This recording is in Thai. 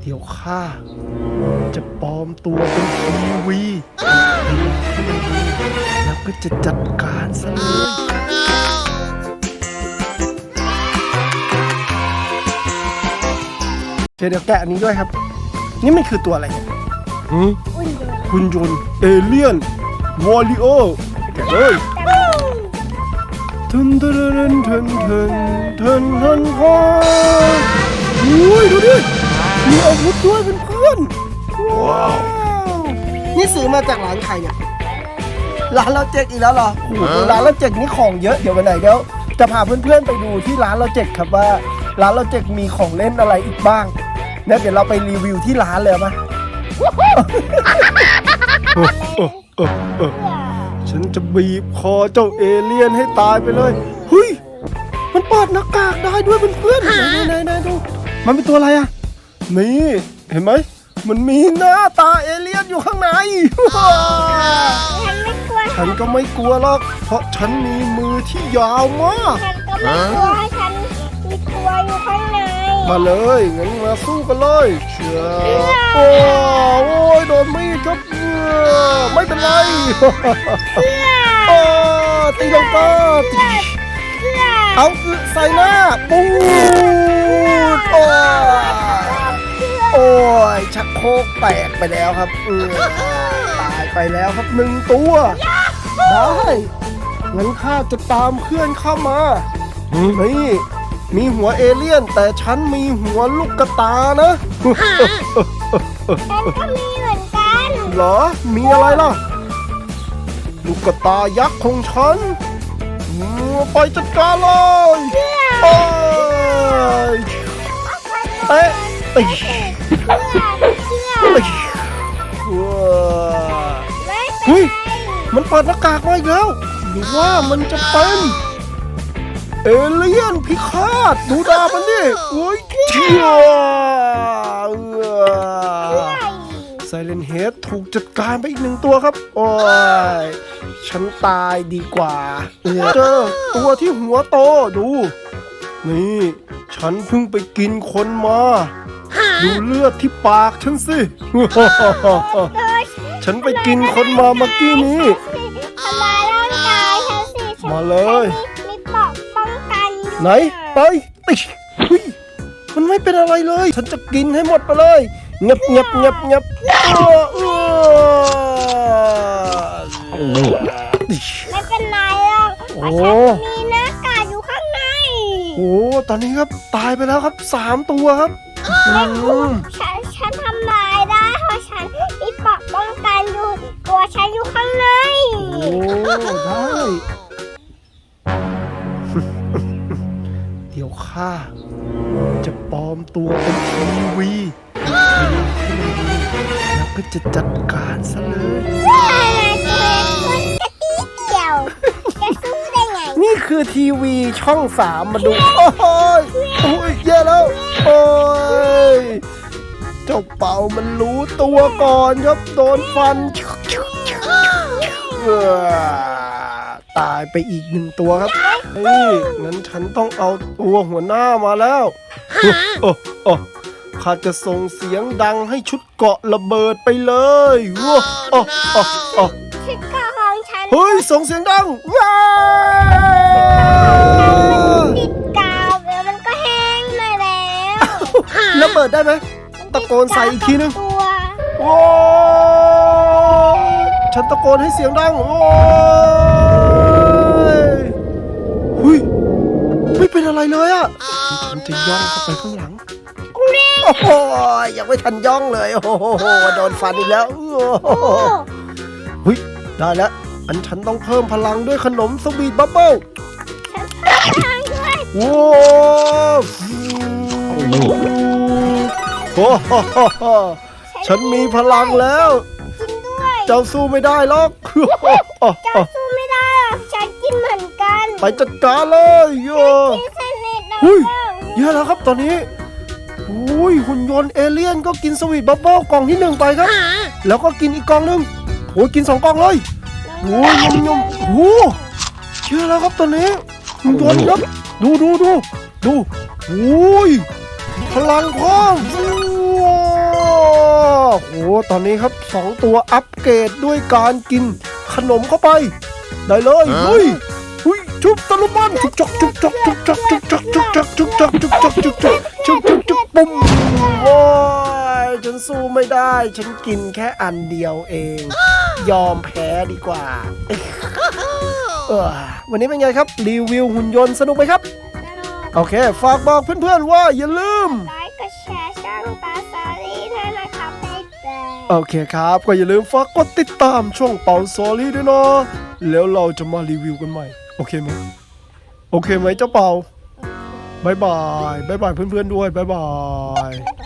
เดี๋ยวข้าจะปลอมตัวเป็นทีวีให้มันดูแล้วก็จะจัดการซะเลยเดี๋ยวเดี๋ยวแกะอันนี้ด้วยครับ นี่มันคือตัวอะไรเนี่ยหืมอุ่นยนต์หุ่นยนต์เอเลี่ยนวอริโอแกะเลยทึนทึนทึนทึนทึนทึนพอ อุ้ยดูดิ มีอาวุธด้วยเป็นเพื่อนๆว้าวนี่ซื้อมาจากร้านใครเนี่ยร้านเราเจ็กอีกแล้วเหรอโอ้โหร้านเราเจ็กนี่ของเยอะ เดี๋ยววันไหนเดี๋ยวจะพาเพื่อนๆไปดูที่ร้านเราเจ็กครับว่า ร้านเราเจ็กมีของเล่นอะไรอีกบ้างเนี่ยเดี๋ยวเราไปรีวิวที่ร้านเลยไหมเออเออเออเออฉันจะบีบคอเจ้าเอเลี่ยนให้ตายไปเลยเฮ้ยมันเปิดหน้ากากได้ด้วยเพื่อนๆไหนไหนไหนดู มันเป็นตัวอะไรอะ นี่เห็นไหม มันมีหน้าตาเอเลี่ยนอยู่ข้างใน ฉันไม่กลัวฉันก็ไม่กลัวหรอก เพราะฉันมีมือที่ยาวมาก ฉันก็ไม่กลัวให้ฉันมีตัวอยู่ข้างในมาเลยงั้นมาสู้กันเลยเชื่อโอ้โอ้ยโดนมีดครับเออไม่เป็นไรโอ้ตีลงก็ตีเพื่อเอาอึใส่หน้าปู กโครกแตกไปแล้วครับเออตายไปแล้วครับหนึ่งตัวได้งั้นข้าจะตามเพื่อนเข้ามานี่มีหัวเอเลี่ยน แต่ฉันมีหัวลูกกระตานะฉันก็มีเหมือนกันเหรอ มีอะไรล่ะ ลูกกระตายักษ์ของฉันอืมไปจัดการเลยโอ้ยเตะตีเพื่อเพื่อตี ฮ้ย มันเปิดหน้ากากมาอีกแล้วหรือว่ามันจะเป็น เอเลี่ยนพิฆาตดูดาบมันดิโอ้ยเชี่ยไซเลนเฮดถูกจัดการไปอีกหนึ่งตัวครับ โอ้ย ฉันตายดีกว่าเออเจอตัวที่หัวโตดู นี่ ฉันเพิ่งไปกินคนมา ดูเลือดที่ปากฉันสิ ฉันไปกินคนมาเมื่อกี้นี้ ทำลายร่างกายฉันสิฉันมาเลย ฉันมีเปราะป้องกันอยู่ไหน ไปติเฮ้ยมันไม่เป็นอะไรเลย ฉันจะกินให้หมดไปเลยเงียบเงียบเงียบเงียบเออเออไม่เป็นไรหรอกเพโอ้ราะฉันมีหน้ากากอยู่ข้างในโอ้ตอนนี้ครับตายไปแล้วครับสามตัวครับอืมฉัน ฉันอยู่ข้างในโอ้ได้ เดี๋ยวข้าจะปลอมตัวเป็นทีวีให้มันดูแล้วก็จะจัดการซะเลยอะไรตัวเองคนกระตีเดียวจะสู้ได้ไงนี่คือทีวีช่องสามมาดู โอ้ยโอ้ยแย่แล้ว โอ้ย เจ้าเป่ามันรู้ตัวก่อนครับ โดนฟันเอ้อ ตายไปอีกหนึ่งตัวครับเฮ้ยงั้นฉันต้องเอาตัวหัวหน้ามาแล้วโอ้โอ้ข้าจะส่งเสียงดังให้ชุดเกาะระเบิดไปเลยว้าโอ้โอ้โอ้ชุดเกราะของฉันเฮ้ยส่งเสียงดังว้าติดกาวแล้วมันก็แห้งมาแล้วระเบิดได้ไหมตะโกนใส่อีกทีนึงตัวโอ้ ฉันตะโกนให้เสียงดัง โอ้ยเฮ้ยไม่เป็นอะไรเลยอะฉันจะย่องเข้าไปข้างหลัง โอ้โหยังไม่ทันย่องเลย โอ้โหโดนฟันอีกแล้วโอ้โหโอ้เฮ้ยได้แล้ว อันฉันต้องเพิ่มพลังด้วยขนมสวีทบับเบิ้ลทางด้วยโว้โอ้โหฉันมีพลังแล้วกินด้วยเจ้าสู้ไม่ได้หรอกเจ้าสู้ไม่ได้หรอกฉันกินเหมือนกันไปจัดการเลยโยกินเส้นเล็ดแล้วหุ้ยก็เยอะแล้วครับตอนนี้อุ้ยหุ่นยนต์เอเลี่ยนก็กินสวีทบับเบิ้ลกล่องที่หนึ่งไปครับ แล้วก็กินอีกกล่องหนึ่งโอ้ยกินสองกล่องเลยโอ้ยยมยมโอ้เชื่อแล้วครับตอนนี้หุ่นยนต์ครับดูดูดูดูโอ้ยพลังพร้อมว้าว โหตอนนี้ครับสองตัวอัปเกรดด้วยการกินขนมเข้าไป ได้เลยเฮ้ยเฮ้ยชุบตะลุมันจุกจกจุกจกจุกจกจุกจกจุกจกจุกจกจุกจกจุกจกจุกจุกจุกปุ่มโอ้ยฉันสู้ไม่ได้ ฉันกินแค่อันเดียวเอง ยอมแพ้ดีกว่าเออวันนี้เป็นไงครับ รีวิวหุ่นยนต์สนุกไหมครับ โอเค ฝากบอกเพื่อนๆว่าอย่าลืมไลค์กดแชร์ช่องปา โอเคครับ ก็อย่าลืมฝากกดติดตามช่องเป่าซอรี่ด้วยเนาะแล้วเราจะมารีวิวกันใหม่ โอเคไหมโอเคไหมเจ้าเป่าบายบายบายบายเพื่อนๆด้วยบายบายบายบาย